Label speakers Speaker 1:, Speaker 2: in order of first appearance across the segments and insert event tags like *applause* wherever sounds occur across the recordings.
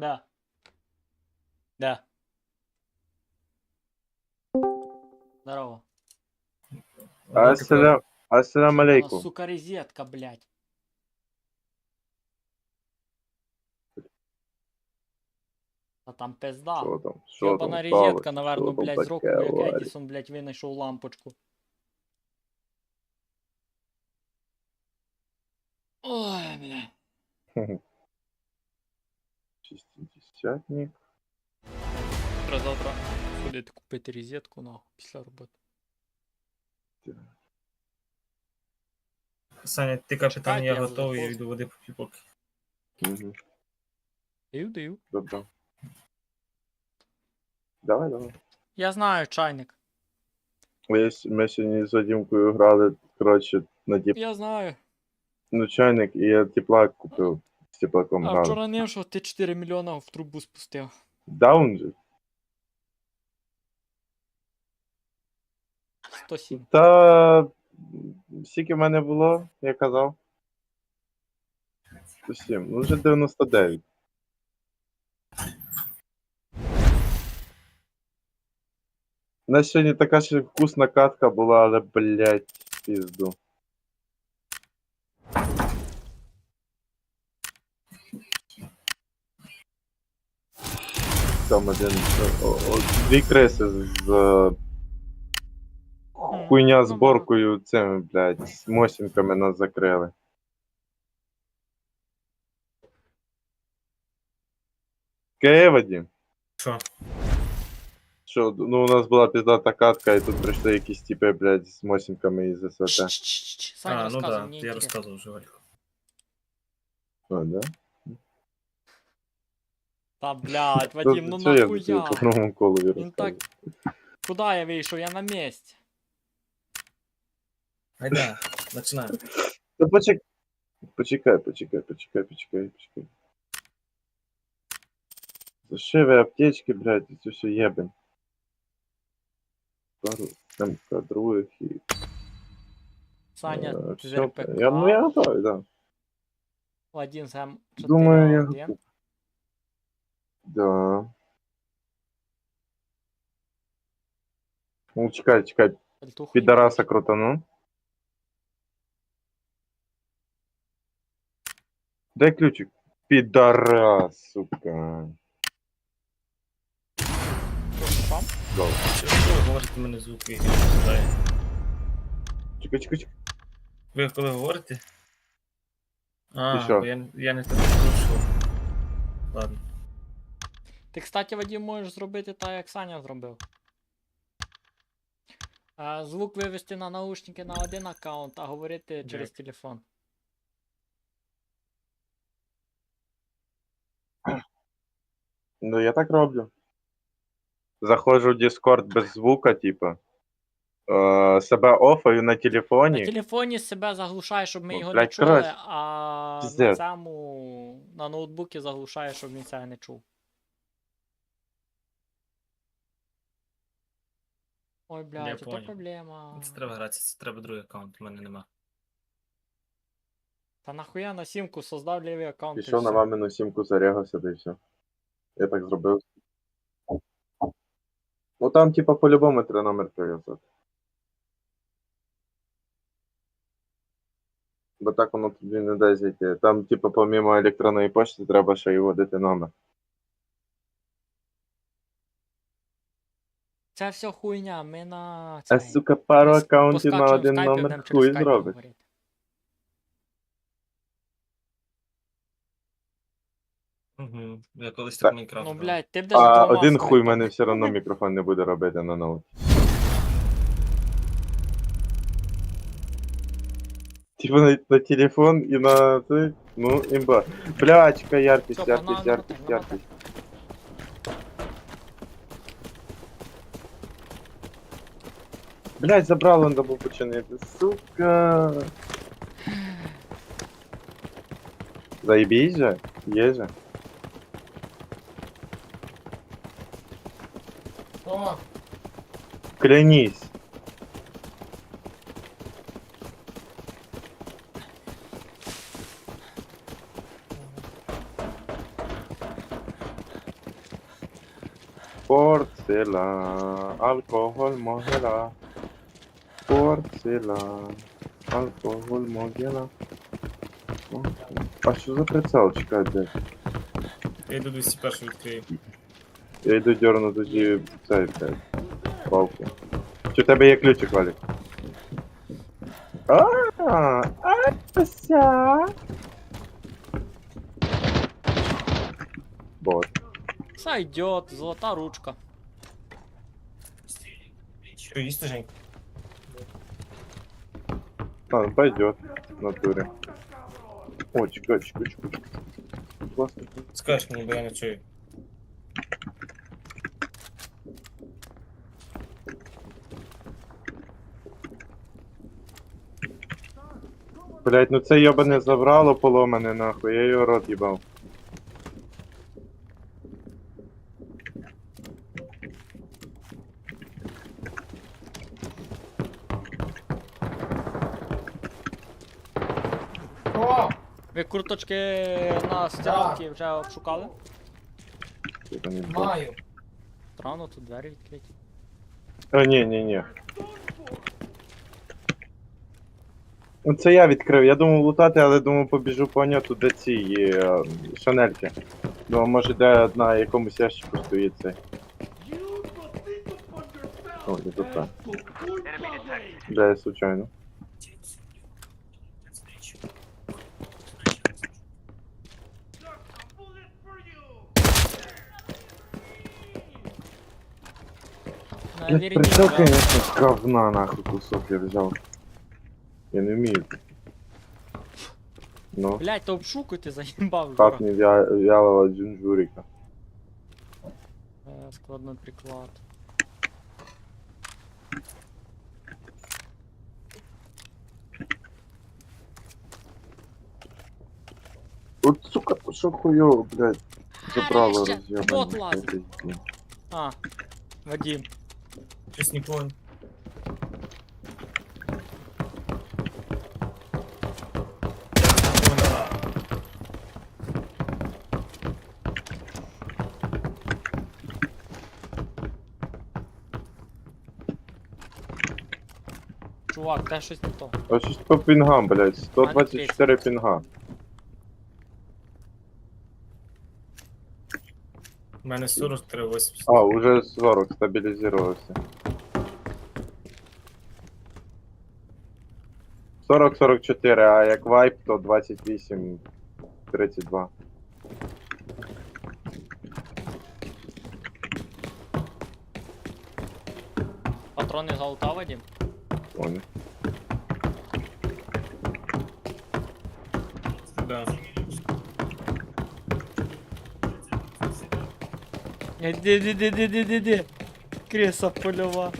Speaker 1: Да. Да. Здорово.
Speaker 2: Ассалям, ассалам
Speaker 1: Она,
Speaker 2: алейкум.
Speaker 1: сука, розетка, блядь. А там пизда.
Speaker 2: Що там? Що
Speaker 1: Йобана
Speaker 2: там
Speaker 1: розетка,
Speaker 2: сталося?
Speaker 1: наверно,
Speaker 2: Що там
Speaker 1: блядь, з року,
Speaker 2: таке,
Speaker 1: як? Едісон, блядь, винайшов лампочку. Ой, блядь. *laughs*
Speaker 2: Шістдесятник.
Speaker 1: Треба завтра ходити купити розетку, нахуй, після роботи.
Speaker 3: Саня, ти капітан,
Speaker 1: Чекайте,
Speaker 3: я
Speaker 1: я
Speaker 3: готовий, я йду води поп'ю поки.
Speaker 2: Угу.
Speaker 1: Даю, даю.
Speaker 2: Добре. Давай, давай.
Speaker 1: Я знаю, чайник.
Speaker 2: Ми, с- ми сьогодні з Вадімкою грали, коротше, на тіп...
Speaker 1: Я знаю.
Speaker 2: ну, чайник, і я теплак купив. Теплаком
Speaker 1: А вчора не що ти 4 мільйона в трубу спустив.
Speaker 2: Даун же.
Speaker 1: 107.
Speaker 2: Та скільки в мене було, я казав? 107. Ну вже 99. У нас сьогодні така ще вкусна катка була, але, блядь, пізду. Там один. о- о- Дві криси з. Хуйня з
Speaker 1: ну,
Speaker 2: боркою цими, блядь, з мосінками нас закрили. Киє, Вадим?
Speaker 3: Що?
Speaker 2: Що, ну у нас була піздата катка, і тут прийшли якісь типи, блядь, з мосінками із СВТ.
Speaker 1: Саня,
Speaker 3: а, ну да,
Speaker 1: мені
Speaker 3: я
Speaker 1: інтересно.
Speaker 3: розказував вже.
Speaker 2: А, да?
Speaker 1: Та, блядь,
Speaker 2: То-
Speaker 1: Вадим, ну
Speaker 2: що я тобі
Speaker 1: нахуя?
Speaker 2: по новому колові
Speaker 1: Він
Speaker 2: розказую?
Speaker 1: так... Куда я вийшов? Я на місці.
Speaker 3: Айда, починаємо.
Speaker 2: Та почекай. Почекай, почекай, почекай, почекай, почекай. Зашиві аптечки, блядь, і це все єбень. Пару там кадрових і...
Speaker 1: Саня,
Speaker 2: е,
Speaker 1: ти з
Speaker 2: всьо.
Speaker 1: РПК.
Speaker 2: Я, ну я готовий, да.
Speaker 1: Один сам 4
Speaker 2: Думаю, я...
Speaker 1: один.
Speaker 2: Да. Ну, чекай, чекай,
Speaker 1: Пальтуху
Speaker 2: підараса крутану. Дай ключик. Підарас, сука.
Speaker 1: Сам?
Speaker 2: Добре.
Speaker 3: Що ви говорите, мене звук виглядає.
Speaker 2: Чекай, чекай, чекай.
Speaker 3: Ви коли говорите? А,
Speaker 2: Ти що?
Speaker 3: бо я, я не так слушав. Ладно.
Speaker 1: Ти, кстати, Вадим, можеш зробити так, як Саня зробив. Звук вивести на наушники на один аккаунт, а говорити через телефон.
Speaker 2: Ну, я так роблю. Заходжу в Discord без звука, типа. Е, себе офаю на
Speaker 1: На
Speaker 2: телефоні.
Speaker 1: телефоні себе заглушає, щоб ми
Speaker 2: Ну,
Speaker 1: його
Speaker 2: блядь,
Speaker 1: не чули,
Speaker 2: коротше,
Speaker 1: а на
Speaker 2: пиздец.
Speaker 1: цьому на ноутбуці заглушає, щоб він це не чув. Ой, блядь, це
Speaker 3: понял.
Speaker 1: проблема.
Speaker 3: Це треба гратися, це треба другий аккаунт, у мене нема.
Speaker 1: Та нахуя на сімку создав лівий аккаунт. і
Speaker 2: Пішов на
Speaker 1: все.
Speaker 2: мамину сімку, зарягався, да і все. Я так зробив. Ну там, типа, по-любому треба номер прив'язати. Бо так воно тобі не дасть зайти. Там, типа, помимо електронної пошти, треба ще й вводити номер.
Speaker 1: Це все хуйня, ми на
Speaker 2: А сука, пару аккаунтів на один
Speaker 1: скайпі
Speaker 2: номер хуй зробить.
Speaker 3: Угу. Я колись так
Speaker 2: Так.
Speaker 3: Майнкрафт
Speaker 1: Ну, блядь, ти б даже
Speaker 2: А
Speaker 1: двома
Speaker 2: один хуй
Speaker 1: скайпами.
Speaker 2: мене все одно мікрофон не буде робити на ноут. Типа на, на телефон і на. Ну, імба. Яркість,
Speaker 1: Всё,
Speaker 2: яркість,
Speaker 1: погнали,
Speaker 2: яркість,
Speaker 1: намотай,
Speaker 2: яркість. Блять, забрал он був починити. Сука. Заебись же. Є же.
Speaker 3: О,
Speaker 2: Клянись. Порцелан, алкоголь могила. Порцелан, алкоголь могила. О, А що за прицел? Чекай, блядь.
Speaker 3: Я йду 201 відкрию.
Speaker 2: Я йду дерну тоді цей, блядь, палку. Чи в тебе є ключик, Валік? А, ася. Бот.
Speaker 1: Сойдет, золота ручка.
Speaker 3: Що, їсти, Жень?
Speaker 2: А, пойдет. В натуре. О, чека, чека, чека. Классно.
Speaker 3: Скажешь мне, бо я не чую.
Speaker 2: Блять, ну це йобане забрало поломане нахуй, я його рот їбав.
Speaker 1: Ви курточки на стиралці вже обшукали?
Speaker 2: Не.
Speaker 3: Маю.
Speaker 1: Странно, тут двері відкриті.
Speaker 2: А, ні, ні, ні. Ну це я відкрив. Я думав лутати, але думав побіжу поняти, де ці е, шанельки. Ну, може де одна якомусь ящику стоїть цей. О, не тут так. Де я случайно. Блядь, прицел,
Speaker 1: Наверняка.
Speaker 2: конечно, с говна нахуй кусок я взял. Я не вмію. Ну,
Speaker 1: Блять, то обшукуйте, заїбав. Жора.
Speaker 2: как не вя- вялого джунжурика.
Speaker 1: Е, Складний приклад.
Speaker 2: Вот, сука, то що хуйово, блядь. Забрало
Speaker 1: Нарешті,
Speaker 2: роз'єбане.
Speaker 1: бот лазить.
Speaker 2: Це пизді.
Speaker 1: А, Вадим.
Speaker 3: Щось не понял.
Speaker 1: Чувак, те щось не то.
Speaker 2: А щось по пінгам, блядь. 124 пінга.
Speaker 3: У мене 43 80.
Speaker 2: А, уже 40 стабілізувався. 40-44, а як вайп, то 28-32.
Speaker 1: Патрони золота, Вадим?
Speaker 2: Понял.
Speaker 3: Да.
Speaker 1: Іди, іди, іди, іди, іди, іди. Криса польова.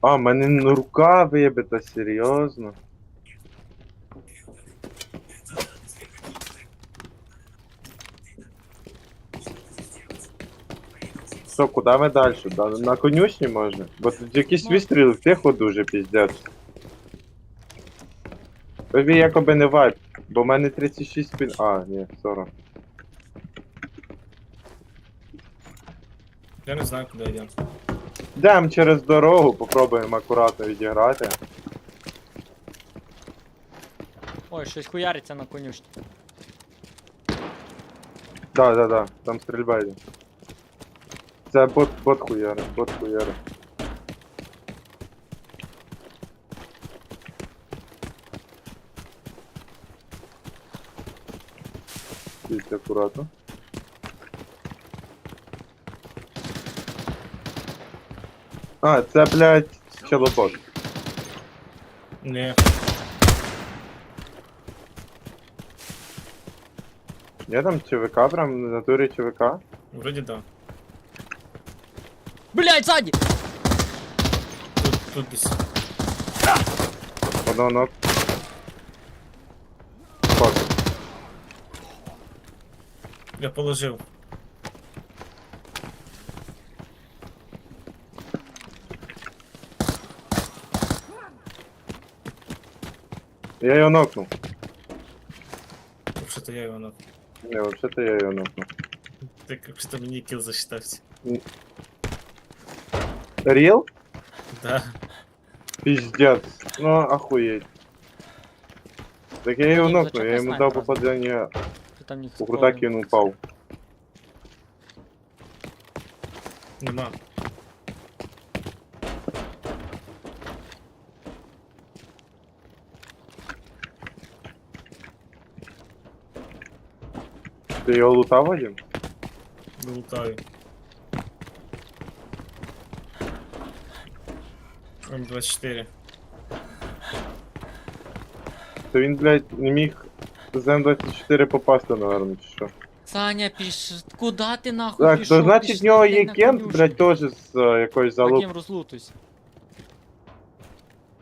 Speaker 2: А, мене н- рука вибита, серйозно. Що, куди ми далі? Да, на конюшні може? Бо тут якісь
Speaker 1: Ну.
Speaker 2: вистріли тихо дуже піздець. Тобі якоби не вайп, бо в мене 36 пін. А, ні, 40.
Speaker 3: Я не знаю, куди йдемо.
Speaker 2: Йдемо через дорогу, попробуємо акуратно відіграти.
Speaker 1: Ой, щось хуяриться на конюшні.
Speaker 2: Да, да, да, там стрільба йде. Це бот, бот хуяри, бот хуяри. Дивіться акуратно. А, це, блядь, челопот.
Speaker 3: Не.
Speaker 2: Є там ЧВК, прям на натурі ЧВК?
Speaker 3: Вроді да.
Speaker 1: Блять, ззаді!
Speaker 3: Тут, тут десь.
Speaker 2: Одного ног. Фак.
Speaker 3: Я положив.
Speaker 2: Я його нокнув.
Speaker 3: Вообще-то я його на.
Speaker 2: Не, взагалі я його нокнув.
Speaker 3: Так що мені кіл засчитався.
Speaker 2: Ріл?
Speaker 3: Да.
Speaker 2: Пиздец. Ну, охуеть. Так я його
Speaker 1: Ні,
Speaker 2: нокнув,
Speaker 1: зачекай
Speaker 2: я йому
Speaker 1: снайпера.
Speaker 2: дав попадання
Speaker 1: Ти там ніхто
Speaker 2: у крутак і він упав.
Speaker 3: Нема.
Speaker 2: Ти його лутав один?
Speaker 3: Лутаю. М24.
Speaker 2: То він, блядь, не міг з М24 попасти, наверное, чи що.
Speaker 1: Саня, піш... Куди ти нахуй
Speaker 2: Так,
Speaker 1: пішов?
Speaker 2: то значить в
Speaker 1: Пішли,
Speaker 2: нього
Speaker 1: блядь,
Speaker 2: є
Speaker 1: на
Speaker 2: кент,
Speaker 1: конюшню.
Speaker 2: блядь, теж з е, якоюсь залуп.
Speaker 1: Вадим, розлутуйся.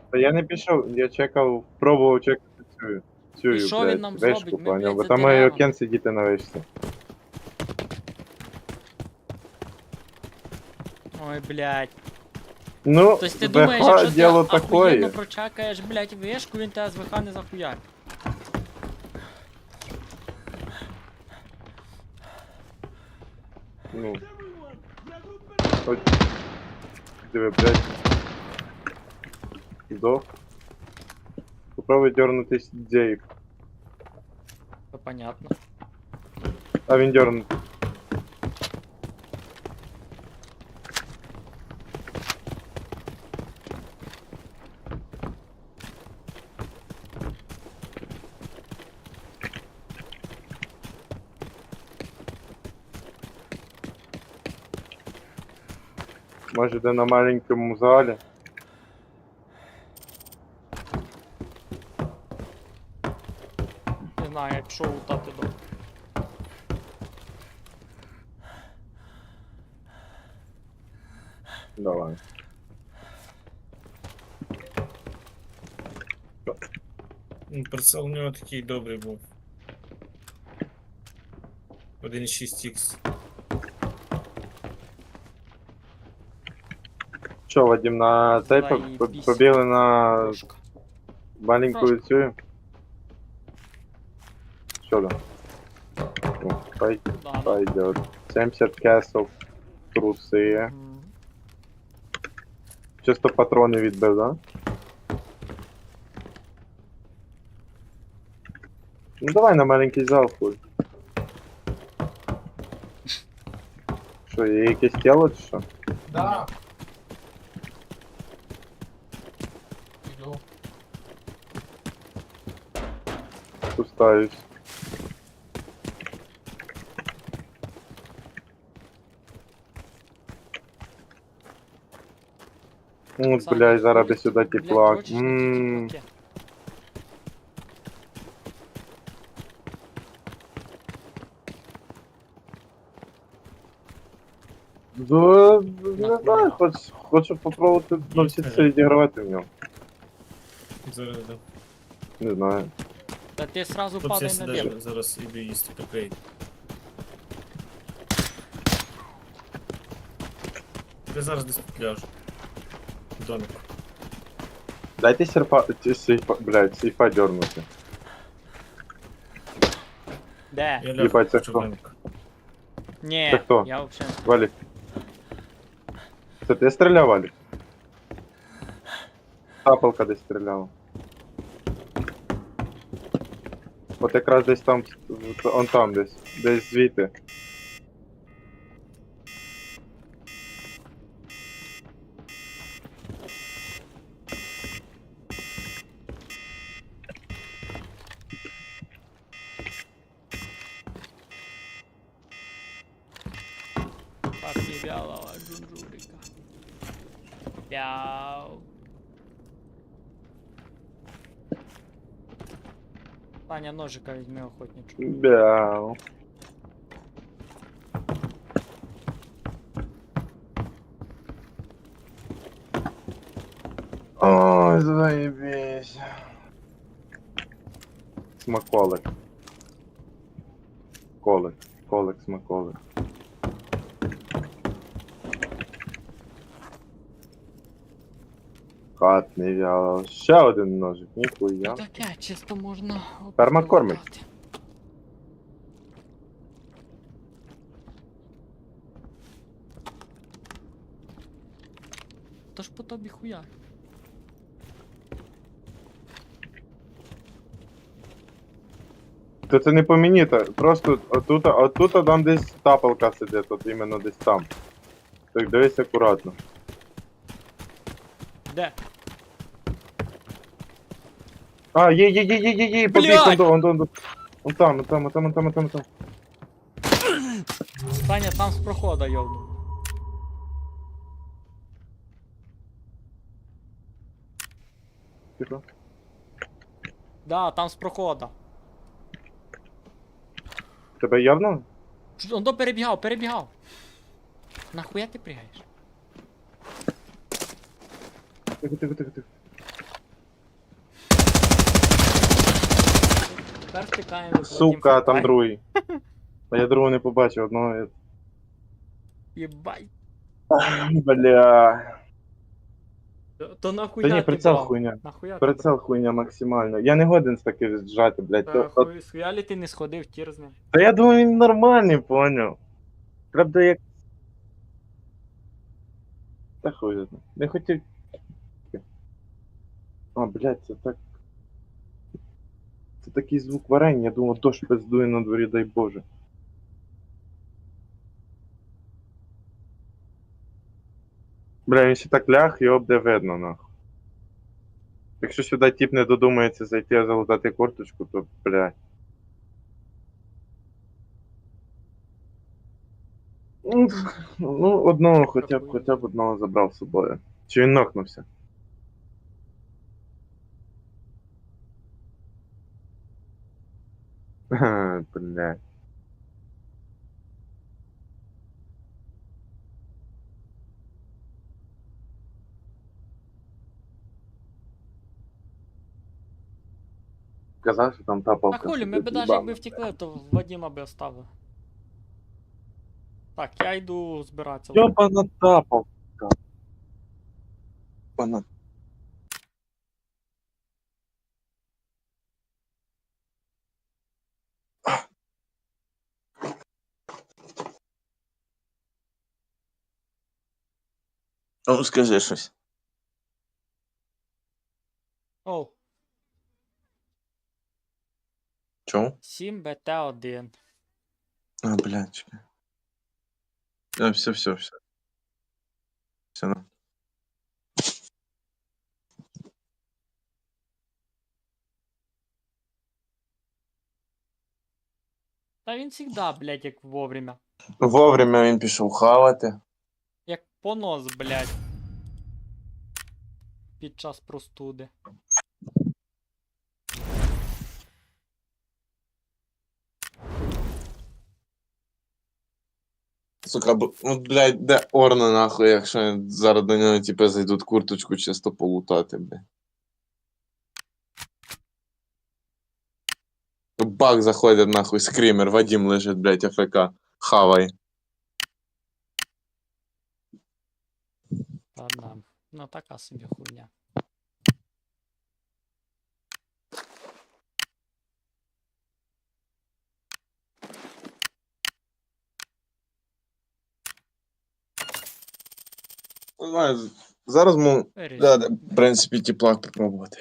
Speaker 2: Та я не пішов, я чекав, пробував чекати цю, цю,
Speaker 1: І що він
Speaker 2: блядь,
Speaker 1: нам
Speaker 2: вишку,
Speaker 1: зробить? Ми,
Speaker 2: поняв,
Speaker 1: блядь,
Speaker 2: бо
Speaker 1: за
Speaker 2: там має
Speaker 1: деревом.
Speaker 2: кент сидіти на вишці.
Speaker 1: Ой, блядь.
Speaker 2: Ну,
Speaker 1: Тобто ти
Speaker 2: з
Speaker 1: думаєш,
Speaker 2: ВХ
Speaker 1: якщо ти
Speaker 2: діло
Speaker 1: охуєнно
Speaker 2: такое.
Speaker 1: прочекаєш, блядь, вишку, він тебе з ВХ не захуярить.
Speaker 2: Ну. Ось. Диви, блядь. Здох. Попробуй дернутись Дейв.
Speaker 1: Це понятно.
Speaker 2: А він дернут. Може, де на маленькому залі.
Speaker 1: Не знаю, як пішов лутати до.
Speaker 2: Давай.
Speaker 3: Ну, Прицел у нього такий добрий був. 1.6х.
Speaker 2: Що, Вадим, на цей по- по-
Speaker 1: Заєбісь.
Speaker 2: побігли на
Speaker 1: Пушка.
Speaker 2: маленькую цю? Що там? О, Хай,
Speaker 1: Да,
Speaker 2: пойдет. 70 кесов, труси.
Speaker 1: М.
Speaker 2: Чисто патрони відбив, да? Ну давай на маленький зал хуй. Що, є якесь тіло чи що?
Speaker 4: Да. Иду.
Speaker 2: Пустаюсь. Ну,
Speaker 1: Саня,
Speaker 2: блядь, зараз би
Speaker 1: ходить,
Speaker 2: сюди
Speaker 1: блядь,
Speaker 2: теплак.
Speaker 1: хочеш на ті
Speaker 2: Ммм.
Speaker 1: теплаки?
Speaker 2: Да, не знаю, хоч, хочу попробувати навчитися відігравати в ньому.
Speaker 3: Зараз, да.
Speaker 2: Не знаю.
Speaker 1: Та ти сразу
Speaker 3: Тут
Speaker 1: падай
Speaker 3: я
Speaker 1: на
Speaker 3: сюди
Speaker 1: дебри.
Speaker 3: зараз іду їсти покрий. Я зараз десь тут ляжу. В Домик.
Speaker 2: Дайте серпа, ті сейфа, блядь, сейфа дернути.
Speaker 1: Де?
Speaker 3: Я
Speaker 2: Їбать,
Speaker 3: ляжу
Speaker 2: це
Speaker 3: хочу в
Speaker 2: хто?
Speaker 3: домик.
Speaker 1: Ні,
Speaker 2: Це хто?
Speaker 1: я взагалі.
Speaker 2: Валік. Це ти стріляв, Валік? Тапалка десь стріляла. От якраз десь там, в- он там десь, десь звідти.
Speaker 1: Ножика візьми охотничку.
Speaker 2: Бяу. Ой, заебись. Смаколик. Колик. Колик, смаколик. Хатний вяло. Ще один ножик, ніхуя.
Speaker 1: Таке, чисто можна. от
Speaker 2: Пермакормить.
Speaker 1: То ж по тобі хуя.
Speaker 2: То це не по мені, та просто отут, отут там десь тапалка сидить, от іменно десь там. Так дивись акуратно.
Speaker 1: Де?
Speaker 2: А, є, є, є, є, є, є, побіг, он, он, он, он, он там, он там, он там, он там, он там, он там.
Speaker 1: Саня там з прохода йовну.
Speaker 2: Тихо.
Speaker 1: Да, там з прохода.
Speaker 2: Тебе явно?
Speaker 1: Он до перебігав, перебігав. Нахуя ти пригаєш?
Speaker 2: Тихо, тихо, тихо, тихо.
Speaker 1: Тепер втикаємо.
Speaker 2: Сука, там другий. А я другого не побачив, одного. я-
Speaker 1: Єбать.
Speaker 2: Бля.
Speaker 1: То- То нахуя
Speaker 2: Та ні,
Speaker 1: ти
Speaker 2: прицел
Speaker 1: брав?
Speaker 2: хуйня.
Speaker 1: Нахуя ти
Speaker 2: Прицел хуйня максимально. Я не годен з таким зжати, блядь.
Speaker 1: брав?
Speaker 2: То-
Speaker 1: хуй, схуя ли ти не сходив тір з ним?
Speaker 2: Та я думаю, він нормальний, поняв. Правда, як. Та хуй знає. Не хотів. А, блядь, це так. Це такий звук варення, я думав, дощ пиздує на дворі, дай Боже. Бля, він ще так ляг, його буде видно, нахуй. Якщо сюди тип не додумається зайти, а залутати корточку, то, блядь. Ну, Ну, одного хоча б хоча б одного забрав з собою. Чи він нокнувся? *laughs* Бля. Казав, що там та
Speaker 1: А
Speaker 2: палка.
Speaker 1: хулі, ми
Speaker 2: сидить,
Speaker 1: б навіть
Speaker 2: їбана.
Speaker 1: якби втекли, то Вадима би оставив. Так, я йду збиратися.
Speaker 2: Йобана тапалка. Йобана.
Speaker 5: Ну, скажи щось.
Speaker 1: Оу,
Speaker 5: Чому?
Speaker 1: 7 БТ1.
Speaker 5: А, блядь, чекай. А, все, все, все. Все, ну.
Speaker 1: Та він завжди, блядь, як вовремя.
Speaker 5: Вовремя він пішов хавати.
Speaker 1: Понос, блядь. Під час простуди.
Speaker 5: Сука, б- ну, блядь, де Орна нахуй, якщо зараз до нього, типу, зайдуть курточку чисто полутати, блядь. Бак заходить нахуй, скример, Вадим лежить, блядь, АФК. Хавай.
Speaker 1: Та да. Ну така собі хуйня.
Speaker 5: Ну, Знаю, зараз му, да, да, в принципі, теплак попробувати.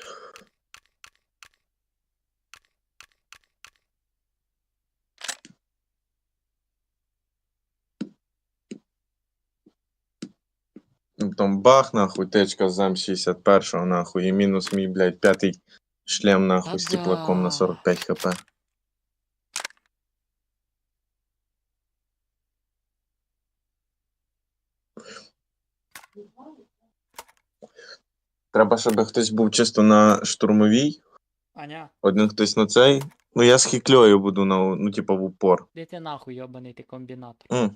Speaker 5: Ну, бах, нахуй, течка з М61, нахуй, і мінус мій, блядь, п'ятий шлем, нахуй, з теплаком на 45 хп. Треба, щоб хтось був чисто на штурмовій,
Speaker 1: Аня,
Speaker 5: один хтось на цей. Ну я з хікльою буду на, ну, типу, в упор.
Speaker 1: де ти нахуй йобаний ти комбінатор?
Speaker 5: М.